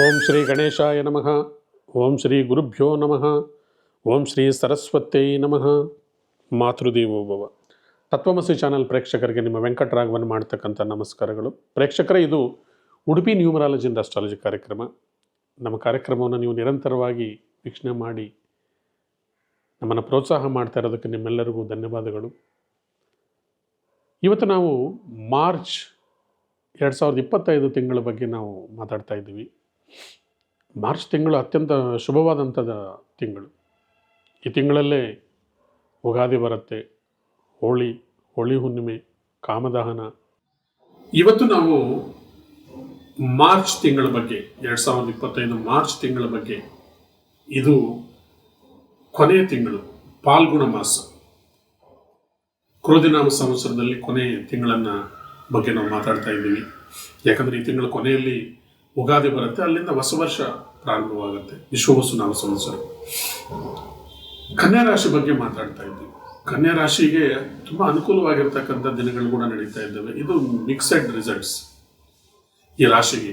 ಓಂ ಶ್ರೀ ಗಣೇಶಾಯ ನಮಃ. ಓಂ ಶ್ರೀ ಗುರುಭ್ಯೋ ನಮಃ. ಓಂ ಶ್ರೀ ಸರಸ್ವತ್ಯೈ ನಮಃ. ಮಾತೃದೇವೋಭವ ತತ್ವಮಸಿ ಚಾನಲ್ ಪ್ರೇಕ್ಷಕರಿಗೆ ನಿಮ್ಮ ವೆಂಕಟರಾಘವನ್ ಮಾಡ್ತಕ್ಕಂಥ ನಮಸ್ಕಾರಗಳು. ಪ್ರೇಕ್ಷಕರೇ, ಇದು ಉಡುಪಿ ನ್ಯೂಮರಾಲಜಿ ಅಂಡ್ ಅಸ್ಟ್ರಾಲಜಿ ಕಾರ್ಯಕ್ರಮ. ನಮ್ಮ ಕಾರ್ಯಕ್ರಮವನ್ನು ನೀವು ನಿರಂತರವಾಗಿ ವೀಕ್ಷಣೆ ಮಾಡಿ ನಮ್ಮನ್ನು ಪ್ರೋತ್ಸಾಹ ಮಾಡ್ತಾ ಇರೋದಕ್ಕೆ ನಿಮ್ಮೆಲ್ಲರಿಗೂ ಧನ್ಯವಾದಗಳು. ಇವತ್ತು ನಾವು ಮಾರ್ಚ್ ಎರಡು ಸಾವಿರದ ಇಪ್ಪತ್ತೈದು ತಿಂಗಳ ಬಗ್ಗೆ ನಾವು ಮಾತಾಡ್ತಾ ಇದ್ದೀವಿ. ಮಾರ್ಚ್ ತಿಂಗಳು ಅತ್ಯಂತ ಶುಭವಾದಂಥದ ತಿಂಗಳು. ಈ ತಿಂಗಳಲ್ಲೇ ಉಗಾದಿ ಬರುತ್ತೆ. ಹೋಳಿ ಹೋಳಿ ಹುಣ್ಣಿಮೆ, ಕಾಮದಹನ. ಇವತ್ತು ನಾವು ಮಾರ್ಚ್ ತಿಂಗಳ ಬಗ್ಗೆ, ಎರಡು ಸಾವಿರದ ಇಪ್ಪತ್ತೈದು ಮಾರ್ಚ್ ತಿಂಗಳ ಬಗ್ಗೆ, ಇದು ಕೊನೆಯ ತಿಂಗಳು, ಪಾಲ್ಗುಣ ಮಾಸ. ಕ್ರೋಧಿನಾಮ ಸಂವತ್ಸರದಲ್ಲಿ ಕೊನೆಯ ತಿಂಗಳನ್ನು ಬಗ್ಗೆ ನಾವು ಮಾತಾಡ್ತಾ ಇದ್ದೀವಿ. ಯಾಕಂದರೆ ಈ ತಿಂಗಳ ಕೊನೆಯಲ್ಲಿ ಉಗಾದಿ ಬರುತ್ತೆ, ಅಲ್ಲಿಂದ ಹೊಸ ವರ್ಷ ಪ್ರಾರಂಭವಾಗುತ್ತೆ. ವಿಶ್ವವಸು ನಾಮ ಸಂವತ್ಸರ. ಕನ್ಯಾ ರಾಶಿ ಬಗ್ಗೆ ಮಾತಾಡ್ತಾ ಇದ್ವಿ ಕನ್ಯಾ ರಾಶಿಗೆ ತುಂಬಾ ಅನುಕೂಲವಾಗಿರ್ತಕ್ಕಂಥ ದಿನಗಳು ಕೂಡ ನಡೀತಾ ಇದ್ದಾವೆ. ಇದು ಮಿಕ್ಸೆಡ್ ರಿಸಲ್ಟ್ಸ್ ಈ ರಾಶಿಗೆ.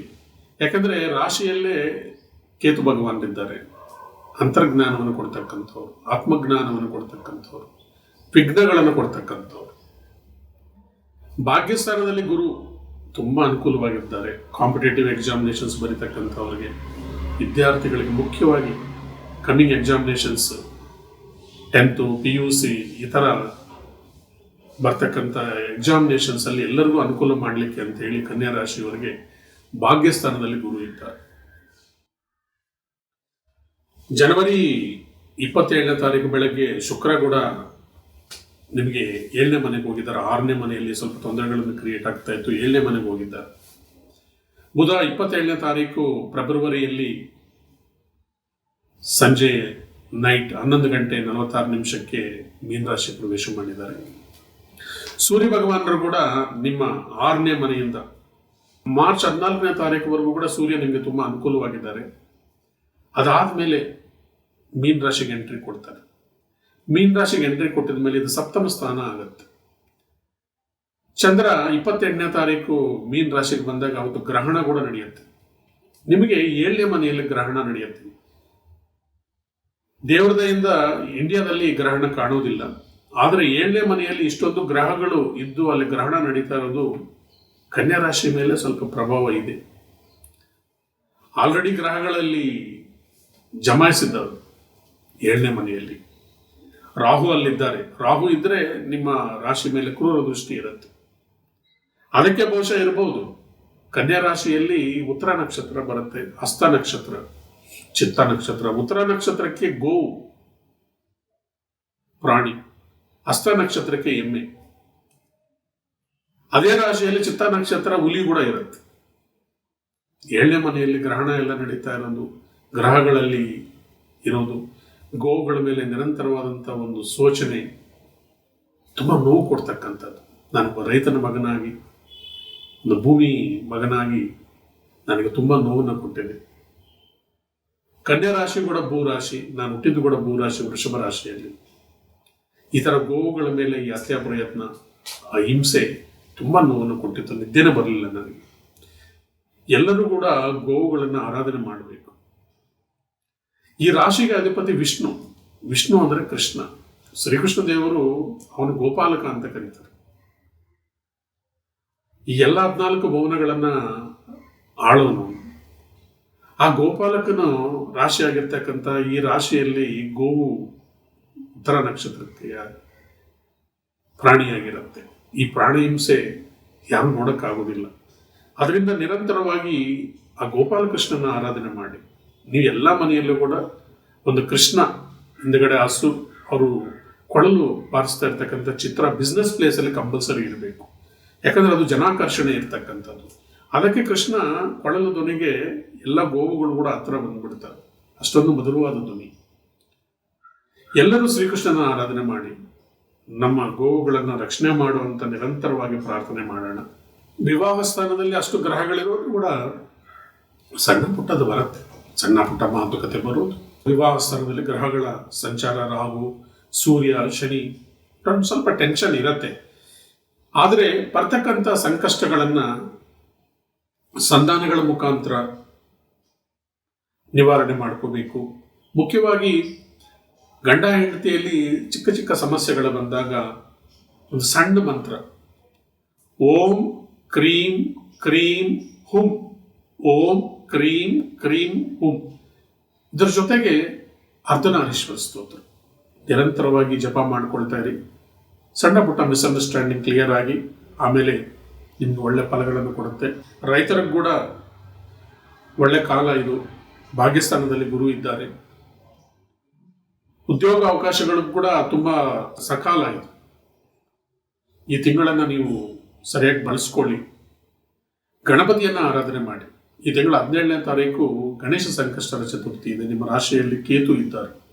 ಯಾಕಂದ್ರೆ ರಾಶಿಯಲ್ಲೇ ಕೇತು ಭಗವಾನರಿದ್ದಾರೆ ಅಂತರ್ಜ್ಞಾನವನ್ನು ಕೊಡ್ತಕ್ಕಂಥವ್ರು, ಆತ್ಮಜ್ಞಾನವನ್ನು ಕೊಡ್ತಕ್ಕಂಥವ್ರು, ವಿಘ್ನಗಳನ್ನು ಕೊಡ್ತಕ್ಕಂಥವ್ರು. ಭಾಗ್ಯಸ್ಥಾನದಲ್ಲಿ ಗುರು ತುಂಬ ಅನುಕೂಲವಾಗಿರ್ತಾರೆ ಕಾಂಪಿಟೇಟಿವ್ ಎಕ್ಸಾಮಿನೇಷನ್ಸ್ ಬರೀತಕ್ಕಂಥವ್ರಿಗೆ. ವಿದ್ಯಾರ್ಥಿಗಳಿಗೆ ಮುಖ್ಯವಾಗಿ coming examinations tenth P U C ಈ ಥರ ಬರ್ತಕ್ಕಂಥ ಎಕ್ಸಾಮಿನೇಷನ್ಸಲ್ಲಿ ಎಲ್ಲರಿಗೂ ಅನುಕೂಲ ಮಾಡಲಿಕ್ಕೆ ಅಂತ ಹೇಳಿ ಕನ್ಯಾ ರಾಶಿಯವರಿಗೆ ಭಾಗ್ಯಸ್ಥಾನದಲ್ಲಿ ಗುರು ಇದ್ದಾರೆ. ಜನವರಿ ಇಪ್ಪತ್ತೇಳನೇ ತಾರೀಕು ಬೆಳಗ್ಗೆ ಶುಕ್ರ ಕೂಡ ನಿಮಗೆ ಏಳನೇ ಮನೆಗೆ ಹೋಗಿದ್ದಾರೆ, ಆರನೇ ಮನೆಯಲ್ಲಿ ಸ್ವಲ್ಪ ತೊಂದರೆಗಳನ್ನು ಕ್ರಿಯೇಟ್ ಆಗ್ತಾ ಇತ್ತು, ಏಳನೇ ಮನೆಗೆ ಹೋಗಿದ್ದಾರೆ. ಬುಧ ಇಪ್ಪತ್ತೇಳನೇ ತಾರೀಕು ಫೆಬ್ರವರಿಯಲ್ಲಿ ಸಂಜೆ ನೈಟ್ ಹನ್ನೊಂದು ಗಂಟೆ ನಲವತ್ತಾರು ನಿಮಿಷಕ್ಕೆ ಮೀನರಾಶಿ ಪ್ರವೇಶ ಮಾಡಿದ್ದಾರೆ. ಸೂರ್ಯ ಭಗವಾನರು ಕೂಡ ನಿಮ್ಮ ಆರನೇ ಮನೆಯಿಂದ ಮಾರ್ಚ್ ಹದಿನಾಲ್ಕನೇ ತಾರೀಕುವರೆಗೂ ಕೂಡ ಸೂರ್ಯ ನಿಮಗೆ ತುಂಬಾ ಅನುಕೂಲವಾಗಿದ್ದಾರೆ. ಅದಾದ ಮೇಲೆ ರಾಶಿಗೆ ಎಂಟ್ರಿ ಕೊಡ್ತಾರೆ. ಮೀನ್ ರಾಶಿಗೆ ಎಂಟ್ರಿ ಕೊಟ್ಟಿದ ಮೇಲೆ ಇದು ಸಪ್ತಮ ಸ್ಥಾನ ಆಗುತ್ತೆ. ಚಂದ್ರ ಇಪ್ಪತ್ತೆಂಟನೇ ತಾರೀಕು ಮೀನ್ ರಾಶಿಗೆ ಬಂದಾಗ ಅವತ್ತು ಗ್ರಹಣ ಕೂಡ ನಡೆಯುತ್ತೆ. ನಿಮಗೆ ಏಳನೇ ಮನೆಯಲ್ಲಿ ಗ್ರಹಣ ನಡೆಯುತ್ತೆ. ದೇವರದಯಿಂದ ಇಂಡಿಯಾದಲ್ಲಿ ಗ್ರಹಣ ಕಾಣುವುದಿಲ್ಲ. ಆದರೆ ಏಳನೇ ಮನೆಯಲ್ಲಿ ಇಷ್ಟೊಂದು ಗ್ರಹಗಳು ಇದ್ದು ಅಲ್ಲಿ ಗ್ರಹಣ ನಡೀತಾ ಇರೋದು ಕನ್ಯಾ ರಾಶಿ ಮೇಲೆ ಸ್ವಲ್ಪ ಪ್ರಭಾವ ಇದೆ. ಆಲ್ರೆಡಿ ಗ್ರಹಗಳಲ್ಲಿ ಜಮಾಯಿಸಿದ್ದವರು ಏಳನೇ ಮನೆಯಲ್ಲಿ. ರಾಹು ಅಲ್ಲಿದ್ದಾರೆ. ರಾಹು ಇದ್ರೆ ನಿಮ್ಮ ರಾಶಿ ಮೇಲೆ ಕ್ರೂರ ದೃಷ್ಟಿ ಇರುತ್ತೆ. ಅದಕ್ಕೆ ಬಹುಶಃ ಇರಬಹುದು ಕನ್ಯಾ ರಾಶಿಯಲ್ಲಿ ಉತ್ತರ ನಕ್ಷತ್ರ ಬರುತ್ತೆ. ಹಸ್ತ ನಕ್ಷತ್ರ, ಚಿತ್ತ ನಕ್ಷತ್ರ. ಉತ್ತರ ನಕ್ಷತ್ರಕ್ಕೆ ಗೋವು ಪ್ರಾಣಿ. ಹಸ್ತ ನಕ್ಷತ್ರಕ್ಕೆ ಎಮ್ಮೆ. ಅದೇ ರಾಶಿಯಲ್ಲಿ ಚಿತ್ತ ನಕ್ಷತ್ರ ಹುಲಿ ಕೂಡ ಇರುತ್ತೆ. ಏಳನೇ ಮನೆಯಲ್ಲಿ ಗ್ರಹಣ ಎಲ್ಲ ನಡೀತಾ ಇರೋದು. ಗ್ರಹಗಳಲ್ಲಿ ಇರೋದು. ಗೋವುಗಳ ಮೇಲೆ ನಿರಂತರವಾದಂಥ ಒಂದು ಸೋಚನೆ ತುಂಬ ನೋವು ಕೊಡ್ತಕ್ಕಂಥದ್ದು. ನಾನೊಬ್ಬ ರೈತನ ಮಗನಾಗಿ, ಒಂದು ಭೂಮಿ ಮಗನಾಗಿ ನನಗೆ ತುಂಬ ನೋವನ್ನು ಕೊಟ್ಟಿದೆ. ಕನ್ಯಾ ರಾಶಿ ಕೂಡ ಭೂರಾಶಿ ನಾನು ಹುಟ್ಟಿದ್ದು ಕೂಡ ಭೂರಾಶಿ ವೃಷಭ ರಾಶಿಯಲ್ಲಿ. ಈ ಥರ ಗೋವುಗಳ ಮೇಲೆ ಈ ಹತ್ಯಾ ಪ್ರಯತ್ನ, ಆ ಹಿಂಸೆ ತುಂಬ ನೋವನ್ನು ಕೊಟ್ಟಿತ್ತು. ನಿದ್ದೆನೇ ಬರಲಿಲ್ಲ ನನಗೆ. ಎಲ್ಲರೂ ಕೂಡ ಗೋವುಗಳನ್ನು ಆರಾಧನೆ ಮಾಡಬೇಕು. ಈ ರಾಶಿಗೆ ಅಧಿಪತಿ ವಿಷ್ಣು. ವಿಷ್ಣು ಅಂದರೆ ಕೃಷ್ಣ. ಶ್ರೀಕೃಷ್ಣ ದೇವರು ಅವನು ಗೋಪಾಲಕ ಅಂತ ಕರೀತಾರೆ. ಈ ಎಲ್ಲ ಹದಿನಾಲ್ಕು ಭವನಗಳನ್ನ ಆಳೋನು. ಆ ಗೋಪಾಲಕನು ರಾಶಿ ಆಗಿರ್ತಕ್ಕಂಥ ಈ ರಾಶಿಯಲ್ಲಿ ಗೋವು, ಉತ್ತರ ನಕ್ಷತ್ರಕ್ಕೆ ಪ್ರಾಣಿಯಾಗಿರುತ್ತೆ. ಈ ಪ್ರಾಣಿ ಹಿಂಸೆ ಯಾರು ನೋಡೋಕ್ಕಾಗೋದಿಲ್ಲ. ಅದರಿಂದ ನಿರಂತರವಾಗಿ ಆ ಗೋಪಾಲಕೃಷ್ಣನ ಆರಾಧನೆ ಮಾಡಿ. ನೀವು ಎಲ್ಲ ಮನೆಯಲ್ಲೂ ಕೂಡ ಒಂದು ಕೃಷ್ಣ ಹಿಂದ್ಗಡೆ ಹಸು ಅವರು ಕೊಳಲು ಬಾರಿಸ್ತಾ ಇರ್ತಕ್ಕಂಥ ಚಿತ್ರ ಬಿಸ್ನೆಸ್ ಪ್ಲೇಸಲ್ಲಿ ಕಂಪಲ್ಸರಿ ಇರಬೇಕು. ಯಾಕಂದ್ರೆ ಅದು ಜನಾಕರ್ಷಣೆ ಇರ್ತಕ್ಕಂಥದ್ದು. ಅದಕ್ಕೆ ಕೃಷ್ಣ ಕೊಳಲು ಧ್ವನಿಗೆ ಎಲ್ಲ ಗೋವುಗಳು ಕೂಡ ಹತ್ರ ಬಂದ್ಬಿಡ್ತಾರೆ. ಅಷ್ಟೊಂದು ಮಧುರವಾದ ಧ್ವನಿ. ಎಲ್ಲರೂ ಶ್ರೀಕೃಷ್ಣನ ಆರಾಧನೆ ಮಾಡಿ, ನಮ್ಮ ಗೋವುಗಳನ್ನು ರಕ್ಷಣೆ ಮಾಡುವಂತ ನಿರಂತರವಾಗಿ ಪ್ರಾರ್ಥನೆ ಮಾಡೋಣ. ವಿವಾಹ ಸ್ಥಾನದಲ್ಲಿ ಅಷ್ಟು ಗ್ರಹಗಳಿರೋದು ಕೂಡ ಸಣ್ಣ ಪುಟ್ಟದು ಬರುತ್ತೆ. ಸಣ್ಣ ಪುಟ್ಟ ಮಾತುಕತೆ ಬರೋದು ವಿವಾಹ ಸ್ಥಾನದಲ್ಲಿ ಗ್ರಹಗಳ ಸಂಚಾರ ರಾಹು, ಸೂರ್ಯ, ಶನಿ ಸ್ವಲ್ಪ ಟೆನ್ಷನ್ ಇರತ್ತೆ. ಆದರೆ ಬರ್ತಕ್ಕಂಥ ಸಂಕಷ್ಟಗಳನ್ನು ಸಂಧಾನಗಳ ಮುಖಾಂತರ ನಿವಾರಣೆ ಮಾಡ್ಕೋಬೇಕು. ಮುಖ್ಯವಾಗಿ ಗಂಡ ಹೆಂಡತಿಯಲ್ಲಿ ಚಿಕ್ಕ ಚಿಕ್ಕ ಸಮಸ್ಯೆಗಳು ಬಂದಾಗ ಒಂದು ಸಣ್ಣ ಮಂತ್ರ. ಓಂ ಕ್ರೀಂ ಕ್ರೀಂ ಹುಂ. ಓಂ ಕ್ರೀಂ ಕ್ರೀಂ, ಹುಂ. ಇದರ ಜೊತೆಗೆ ಅರ್ಧನಾರೀಶ್ವರ ಸ್ತೋತ್ರ. ನಿರಂತರವಾಗಿ ಜಪ ಮಾಡ್ಕೊಳ್ತಾ ಇರಿ. ಸಣ್ಣ ಪುಟ್ಟ ಮಿಸ್ಅಂಡರ್ಸ್ಟ್ಯಾಂಡಿಂಗ್ ಕ್ಲಿಯರ್ ಆಗಿ, ಆಮೇಲೆ ನಿಮ್ಗೆ ಒಳ್ಳೆ ಫಲಗಳನ್ನು ಕೊಡುತ್ತೆ. ರೈತರಿಗೆ ಕೂಡ ಒಳ್ಳೆ ಕಾಲ ಇದು. ಭಾಗ್ಯಸ್ಥಾನದಲ್ಲಿ ಗುರು ಇದ್ದಾರೆ. ಉದ್ಯೋಗ ಅವಕಾಶಗಳು ಕೂಡ ತುಂಬ ಸಕಾಲ ಇದು. ಈ ತಿಂಗಳನ್ನು ನೀವು ಸರಿಯಾಗಿ ಬಳಸ್ಕೊಳ್ಳಿ. ಗಣಪತಿಯನ್ನು ಆರಾಧನೆ ಮಾಡಿ. ಈ ತಿಂಗಳ ಹದಿನೇಳನೇ ತಾರೀಕು ಗಣೇಶ ಸಂಕಷ್ಟರ ಚತುರ್ಥಿ ಇದೆ. ನಿಮ್ಮ ರಾಶಿಯಲ್ಲಿ ಕೇತು ಇದ್ದಾರೆ.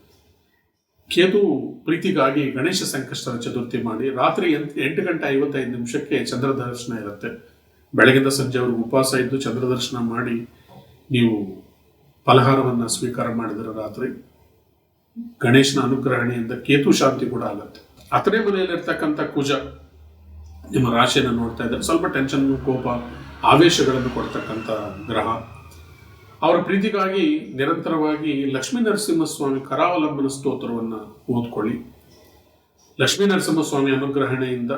ಕೇತು ಪ್ರೀತಿಗಾಗಿ ಗಣೇಶ ಸಂಕಷ್ಟರ ಚತುರ್ಥಿ ಮಾಡಿ ರಾತ್ರಿ ಎಂಟ್- ಗಂಟೆ ಐವತ್ತೈದು ನಿಮಿಷಕ್ಕೆ ಚಂದ್ರ ದರ್ಶನ ಇರುತ್ತೆ. ಬೆಳಗಿಂದ ಅವರು ಉಪವಾಸ ಇದ್ದು ಚಂದ್ರ ದರ್ಶನ ಮಾಡಿ ನೀವು ಫಲಹಾರವನ್ನು ಸ್ವೀಕಾರ ಮಾಡಿದರೆ ರಾತ್ರಿ ಗಣೇಶನ ಅನುಗ್ರಹಣೆಯಿಂದ ಕೇತು ಶಾಂತಿ ಕೂಡ ಆಗುತ್ತೆ. ಹತ್ತನೇ ಮನೆಯಲ್ಲಿರ್ತಕ್ಕಂಥ ಕುಜ ನಿಮ್ಮ ರಾಶಿಯನ್ನು ನೋಡ್ತಾ ಇದ್ದಾರೆ. ಸ್ವಲ್ಪ ಟೆನ್ಷನ್, ಕೋಪ ಆವೇಶಗಳನ್ನು ಕೊಡ್ತಕ್ಕಂಥ ಗ್ರಹ. ಅವರ ಪ್ರೀತಿಗಾಗಿ ನಿರಂತರವಾಗಿ ಲಕ್ಷ್ಮೀ ನರಸಿಂಹಸ್ವಾಮಿ ಕರಾವಲಂಬನ ಸ್ತೋತ್ರವನ್ನು ಓದ್ಕೊಳ್ಳಿ. ಲಕ್ಷ್ಮೀ ನರಸಿಂಹಸ್ವಾಮಿ ಅನುಗ್ರಹಣೆಯಿಂದ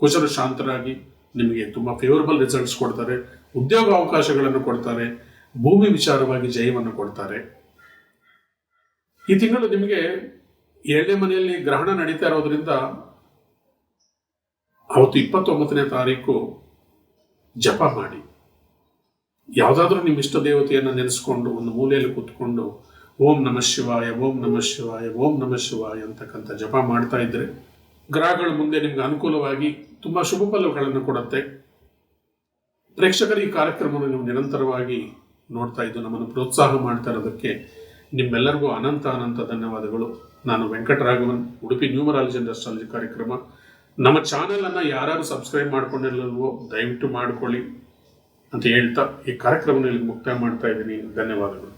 ಕುಶಲ ಶಾಂತರಾಗಿ ನಿಮಗೆ ತುಂಬ ಫೇವರಬಲ್ ರಿಸಲ್ಟ್ಸ್ ಕೊಡ್ತಾರೆ, ಉದ್ಯೋಗ ಅವಕಾಶಗಳನ್ನು ಕೊಡ್ತಾರೆ, ಭೂಮಿ ವಿಚಾರವಾಗಿ ಜಯವನ್ನು ಕೊಡ್ತಾರೆ. ಈ ತಿಂಗಳು ನಿಮಗೆ ಏಳನೇ ಮನೆಯಲ್ಲಿ ಗ್ರಹಣ ನಡೀತಾ ಇರೋದ್ರಿಂದ, ಅವತ್ತು ಇಪ್ಪತ್ತೊಂಬತ್ತನೇ ತಾರೀಕು ಜಪ ಮಾಡಿ. ಯಾವುದಾದ್ರೂ ನಿಮ್ಮ ಇಷ್ಟ ದೇವತೆಯನ್ನು ನೆನೆಸ್ಕೊಂಡು ಒಂದು ಮೂಲೆಯಲ್ಲಿ ಕೂತ್ಕೊಂಡು ಓಂ ನಮಃ ಶಿವಾಯ, ಓಂ ನಮಃ ಶಿವಾಯ, ಓಂ ನಮಃ ಶಿವಾಯ ಅಂತಕ್ಕಂಥ ಜಪ ಮಾಡ್ತಾ ಇದ್ರೆ ಗ್ರಹಗಳ ಮುಂದೆ ನಿಮ್ಗೆ ಅನುಕೂಲವಾಗಿ ತುಂಬಾ ಶುಭ ಫಲಗಳನ್ನು ಕೊಡುತ್ತೆ. ಪ್ರೇಕ್ಷಕರು ಈ ಕಾರ್ಯಕ್ರಮವನ್ನು ನೀವು ನಿರಂತರವಾಗಿ ನೋಡ್ತಾ ಇದ್ದು ನಮ್ಮನ್ನು ಪ್ರೋತ್ಸಾಹ ಮಾಡ್ತಾ ಇರೋದಕ್ಕೆ ನಿಮ್ಮೆಲ್ಲರಿಗೂ ಅನಂತ ಅನಂತ ಧನ್ಯವಾದಗಳು. ನಾನು Venkataraghavan, Udupi numerology and astrology ಕಾರ್ಯಕ್ರಮ ನಮ್ಮ ಚಾನೆಲನ್ನು ಯಾರು ಸಬ್ಸ್ಕ್ರೈಬ್ ಮಾಡ್ಕೊಂಡಿಲ್ಲವೋ ದಯವಿಟ್ಟು ಮಾಡಿಕೊಳ್ಳಿ ಅಂತ ಹೇಳ್ತಾ ಈ ಕಾರ್ಯಕ್ರಮದಲ್ಲಿ ಮುಕ್ತಾಯ ಮಾಡ್ತಾ ಇದ್ದೀನಿ. ಧನ್ಯವಾದಗಳು.